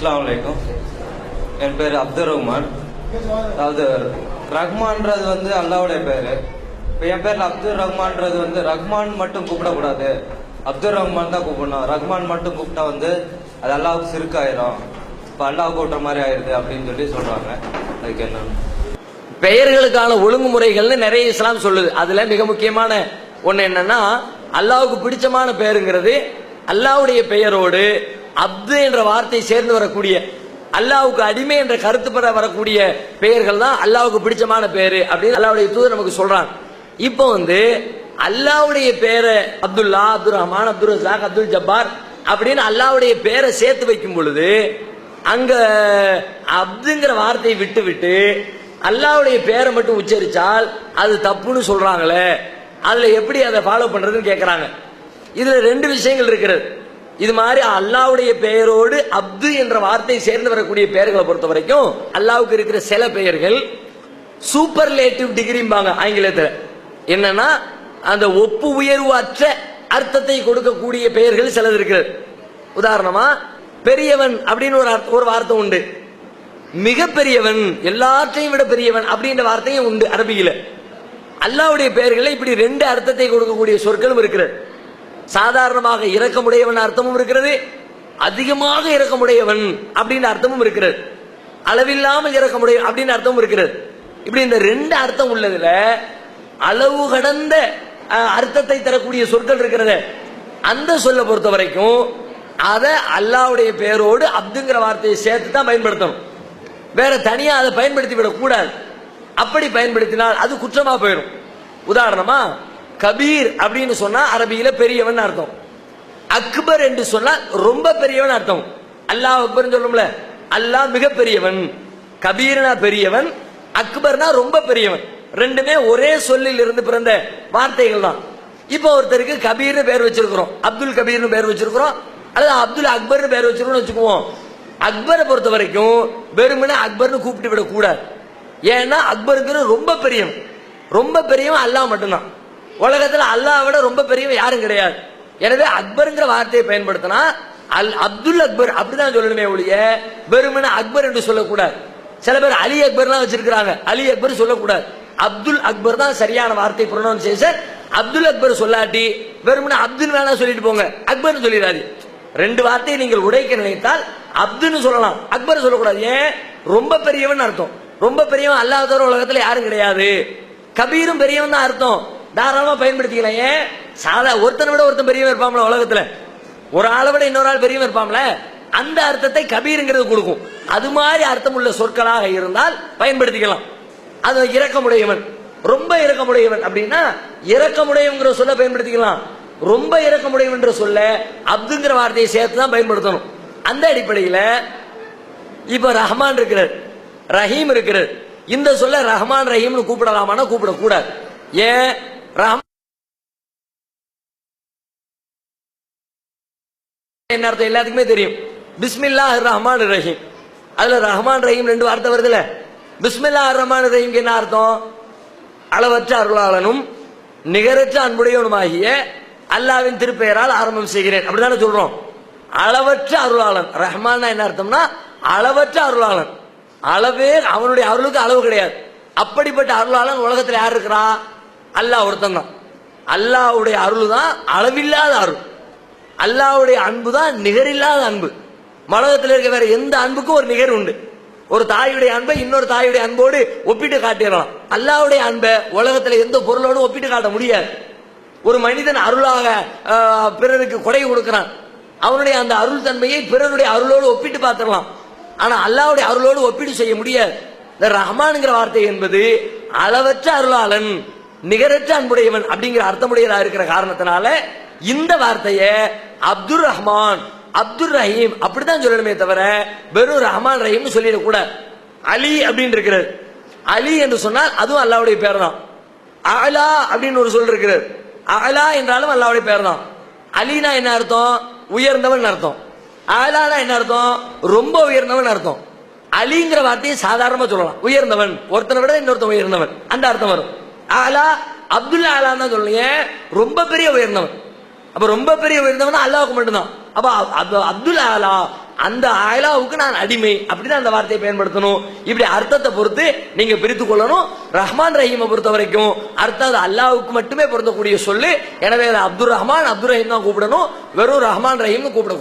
அஸ்லாம் வலைக்கும் என் பேர் அப்துல் ரஹ்மான் அதாவது ரஹ்மான்றது வந்து அல்லாவுடைய பேர். இப்போ என் பேர் அப்துல் ரஹ்மான்றது வந்து ரஹ்மான் மட்டும் கூப்பிடக்கூடாது. அப்துல் ரஹ்மான் தான் கூப்பிடணும். ரஹ்மான் மட்டும் கூப்பிட்டா வந்து அது அல்லாவுக்கு சிறுக்காயிரும். இப்போ அல்லாவுக்கு கூட்டுற மாதிரி ஆயிடுது அப்படின்னு சொல்லி சொல்கிறாங்க அதுக்கு என்ன? பெயர்களுக்கான ஒழுங்குமுறைகள்னு நிறைய இஸ்லாம் சொல்லுது. அதில் மிக முக்கியமான ஒன்று என்னன்னா அல்லாவுக்கு பிடிச்சமான பெயருங்கிறது அல்லாவுடைய பெயரோடு அப்து என்ற வார்த்தை சேர்ந்து வரக்கூடிய அல்லாவுக்கு அடிமை என்ற கருத்து பெற வரக்கூடிய பெயர்கள் தான் அல்லாவுக்கு பிடிச்சமான பேரு அப்படின்னு அல்லாவுடைய தூதர் நமக்கு சொல்றான் இப்போ வந்து அல்லாவுடைய பேரை அப்துல்லா அப்துல் ரஹ்மான் அப்துல் ரசாக் அப்துல் ஜப்பார் அப்படின்னு அல்லாவுடைய பேரை சேர்த்து வைக்கும் பொழுது அங்க அப்துங்கிற வார்த்தையை விட்டு விட்டு அல்லாவுடைய பேரை மட்டும் உச்சரிச்சால் அது தப்புன்னு சொல்றாங்களே அதுல எப்படி அதை ஃபாலோ பண்றதுன்னு கேட்கறாங்க இதுல ரெண்டு விஷயங்கள் இருக்கிறது. இது மாதிரி அல்லாவுடைய பெயரோடு அப்து என்ற வார்த்தை சேர்ந்து வரக்கூடிய பெயர்களை பொறுத்த வரைக்கும் அல்லாவுக்கு இருக்கிற சில பெயர்கள் சூப்பர்லேட்டிவ் டிகிரிம்பாங்க ஆங்கிலத்தில். என்னன்னா அந்த ஒப்பு உயர்வு அற்ற அர்த்தத்தை கொடுக்கக்கூடிய பெயர்கள் சிலது இருக்கிறது உதாரணமா பெரியவன் அப்படின்னு ஒரு ஒரு வார்த்தை உண்டு. மிக பெரியவன் எல்லாற்றையும் விட பெரியவன் அப்படின்ற வார்த்தையும் உண்டு அரபியில. அல்லாவுடைய பெயர்களை இப்படி ரெண்டு அர்த்தத்தை கொடுக்கக்கூடிய சொற்களும் இருக்கிறது. சாதாரணமாக இரக்கமுடையவன் அர்த்தமும் இருக்கிறது அதிகமாக இரக்கமுடையவன் அப்படின்னு அர்த்தமும் இருக்கிறது. அளவில்லாமல் இறக்கமுடைய அப்படின்னு அர்த்தமும் இருக்கிறது. இப்படி இந்த ரெண்டு அர்த்தம் உள்ளதுல அளவு கடந்த அர்த்தத்தை தரக்கூடிய சொற்கள் இருக்கிறது அந்த சொல்ல பொறுத்த வரைக்கும் அதை அல்லாவுடைய பெயரோடு அப்துங்கிற வார்த்தையை சேர்த்து தான் பயன்படுத்தணும். வேற தனியா அதை பயன்படுத்தி விடக்கூடாது. அப்படி பயன்படுத்தினால் அது குற்றமா போயிடும். உதாரணமா கபீர் அப்படின்னு சொன்னா அரபியில பெரியவன் அர்த்தம். அக்பர் என்று சொன்னா ரொம்ப பெரியவன் அர்த்தம். அல்லாஹ் அக்பர் சொல்லும்ல அல்லாஹ் மிக பெரியவன் கபீர்னா பெரியவன் அக்பர்னா ரொம்ப பெரியவன். ரெண்டுமே ஒரே சொல்லில் இருந்து பிறந்த வார்த்தைகள் தான். இப்போ ஒருத்தருக்கு கபீர்னு பேர் வச்சிருக்கிறோம் அப்துல் கபீர்னு பேர் வச்சிருக்கிறோம் அல்லது அப்துல் அக்பர்னு பேர் வச்சிருக்கோம்னு வச்சுக்குவோம். அக்பரை பொறுத்த வரைக்கும் வெறுமனே அக்பர்னு கூப்பிட்டு விடக்கூடாது. ஏன்னா அக்பருங்கிறது ரொம்ப பெரியவன். ரொம்ப பெரியவன் அல்லாஹ் மட்டும்தான். உலகத்துல அல்லாஹ் விட ரொம்ப பெரியவன் யாரும் கிடையாது. எனவே அக்பருங்கிற வார்த்தையை பயன்படுத்தினா அல் அப்துல் அக்பர் அப்படிதான் சொல்லணுமே ஒழிய வெறுமனே அக்பர் என்று சொல்லக்கூடாது. சில பேர் அலி அக்பர்லாம் வச்சிருக்கிறாங்க. அலி அக்பர் சொல்லக்கூடாது. அப்துல் அக்பர் தான் சரியான வார்த்தை ப்ரொனவுன்சியேஷன் அப்துல் அக்பர் சொல்லாட்டி வெறுமனே அப்துல் வேணா சொல்லிட்டு போங்க. அக்பர்னு சொல்லிடாது ரெண்டு வார்த்தையை நீங்கள் உடைக்க நினைத்தால் அப்துன்னு சொல்லலாம். அக்பர் சொல்லக்கூடாது. ஏன்? ரொம்ப பெரியவன் அர்த்தம். ரொம்ப பெரியவன் அல்லாதவர உலகத்துல யாரும் கிடையாது. கபீரும் பெரியவன் தான் அர்த்தம். தாராளமா பயன்படுத்திக்கலாம் ஏன் சாதா ஒருத்தனை விட ஒருத்தன் பெரியவன் இருப்பாங்களே உலகத்துல. ஒரு ஆளை விட இன்னொரு ஆள் பெரியவன் இருப்பாம்ல அந்த அர்த்தத்தை கபீருங்கிறது கொடுக்கும். அது மாதிரி அர்த்தம் உள்ள சொற்களாக இருந்தால் பயன்படுத்திக்கலாம். அது இரக்கமுடையவன். ரொம்ப இரக்கமுடையவன் அப்படின்னா இரக்கமுடையவங்கிற சொல்ல பயன்படுத்திக்கலாம். ரொம்ப இரக்கமுடையவன் சொல்ல அப்துங்கிற வார்த்தையை சேர்த்து தான் பயன்படுத்தணும். அந்த அடிப்படையில் இப்ப ரஹ்மான் இருக்கிறார். ரஹீம் இருக்கிறார். இந்த சொல்ல ரஹ்மான் ரஹீம்னு கூப்பிடலாமான்னா கூப்பிடக்கூடாது. ஏன்? ரஹ்மான் என்ன அர்த்தம்? எல்லாத்துக்குமே தெரியும். பிஸ்மில்லா ரஹ்மான் ரஹீம். அதுல ரஹ்மான் ரஹீம் ரெண்டு வார்த்தை வருதுல. பிஸ்மில்லா ரஹ்மான் ரஹீம்க்கு என்ன அர்த்தம்? அளவற்ற அருளாளனும் நிகரற்ற அன்புடையவனுமாகிய அல்லாவின் திருப்பெயரால் ஆரம்பம் செய்கிறேன். அப்படிதானே சொல்றோம்? அளவற்ற அருளாளன். ரஹ்மான் என்ன அர்த்தம்னா அளவற்ற அருளாளன். அளவே அவனுடைய அருளுக்கு அளவு கிடையாது. அப்படிப்பட்ட அருளாளன் உலகத்துல யார் இருக்கிறா? அல்லாஹ் ஒருத்தன் தான் அல்லாஹ்வுடைய அருள் தான் அளவில்லாத அருள். அல்லாஹ்வுடைய அன்பு தான் நிகரில்லாத அன்பு. மலகத்தில் இருக்க வேற எந்த அன்புக்கும் ஒரு நிகர் உண்டு. ஒரு தாயுடைய அன்பை இன்னொரு தாயுடைய அன்போடு ஒப்பிட்டு காட்டிடலாம். அல்லாவுடைய அன்பை உலகத்தில் எந்த பொருளோடும் ஒப்பிட்டு காட்ட முடியாது. ஒரு மனிதன் அருளாக பிறருக்கு கொடை கொடுக்கிறான். அவனுடைய அந்த அருள் தன்மையை பிறருடைய அருளோடு ஒப்பிட்டு பார்த்துடலாம். ஆனா அல்லாவுடைய அருளோடு ஒப்பீடு செய்ய முடியாது. இந்த ரஹ்மான்ங்கிற வார்த்தை என்பது அளவற்ற அருளாளன் நிகரற்ற அன்புடையவன் அப்படிங்கிற அர்த்தமுடையதா இருக்கிற காரணத்தினால இந்த வார்த்தையை அப்துல் ரஹ்மான் அப்துல் ரஹீம் அப்படிதான் சொல்லணுமே தவிர வெறும் ரஹ்மான் ரஹீம்னு சொல்லிடக்கூடாது அலி அப்படின்னு இருக்கிறது அலி என்று சொன்னால் அதுவும் அல்லாவுடைய பேர் தான் அலா அப்படின்னு ஒரு சொல் இருக்கிறது அலா என்றாலும் அல்லாவுடைய பேர் தான் அலினா என்ன அர்த்தம்? உயர்ந்தவன் அர்த்தம். அலானா என்ன அர்த்தம்? ரொம்ப உயர்ந்தவன் அர்த்தம். அலிங்கிற வார்த்தையை சாதாரணமா சொல்லலாம். உயர்ந்தவன். ஒருத்தனை விட இன்னொருத்தன் உயர்ந்தவன். அந்த அர்த்தம் வரும். ஆலா அப்துல்லா ஆலான்னு தான் சொல்லணும் ரொம்ப பெரிய உயர்ந்தவன். அப்ப ரொம்ப பெரிய உயர்ந்தவன் அல்லாவுக்கு மட்டும்தான். அப்ப அப்~ அப்~ அப்துல் ஆலா அந்த ஆயலாவுக்கு நான் அடிமை. அப்படின்னு அந்த வார்த்தையை பயன்படுத்தணும். இப்படி அர்த்தத்தை பொறுத்து நீங்க பிரித்து கொள்ளணும். ரஹ்மான் ரஹீமை பொறுத்த வரைக்கும் அர்த்தம் அது அல்லாவுக்கு மட்டுமே பொருந்தக்கூடிய சொல்லு. எனவே அப்துல் ரஹ்மான் அப்துல் ரஹீம் தான் கூப்பிடணும். வெறும் ரஹ்மான் ரஹீம்னு கூப்பிடணும்